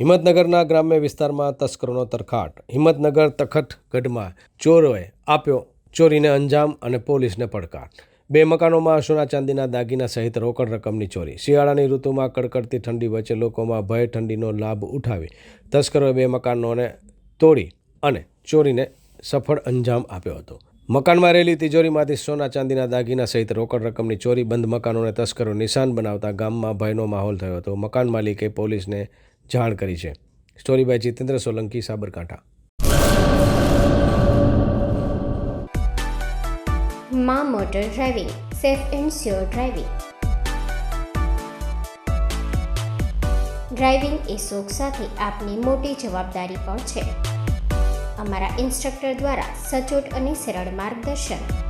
હિંમતનગરના ગ્રામ્ય વિસ્તારમાં તસ્કરોનો તરખાટ. હિંમતનગર તખતગઢમાં ચોરોએ આપ્યો ચોરીને અંજામ અને પોલીસને પડકાર. બે મકાનોમાં સોના ચાંદીના દાગીના સહિત રોકડ રકમની ચોરી. શિયાળાની ઋતુમાં કડકડતી ઠંડી વચ્ચે લોકોમાં ભય ઠંડીનો લાભ ઉઠાવી તસ્કરોએ બે મકાનોને તોડી અને ચોરીને સફળ અંજામ આપ્યો હતો. મકાનમાં રહેલી તિજોરીમાંથી સોના ચાંદીના દાગીના સહિત રોકડ રકમની ચોરી બંધ મકાનોને તસ્કરો નિશાન બનાવતા ગામમાં ભયનો માહોલ થયો હતો. મકાન માલિકે પોલીસને જાણ કરી છે. Story by Jitendra Solanki, Sabarkantha. માં motor driving, safe and sure driving. Driving એ શોખ સાથે આપની મોટી જવાબદારી પણ છે. અમારા ઇન્સ્ટ્રક્ટર દ્વારા સચોટ અને સરળ માર્ગદર્શન.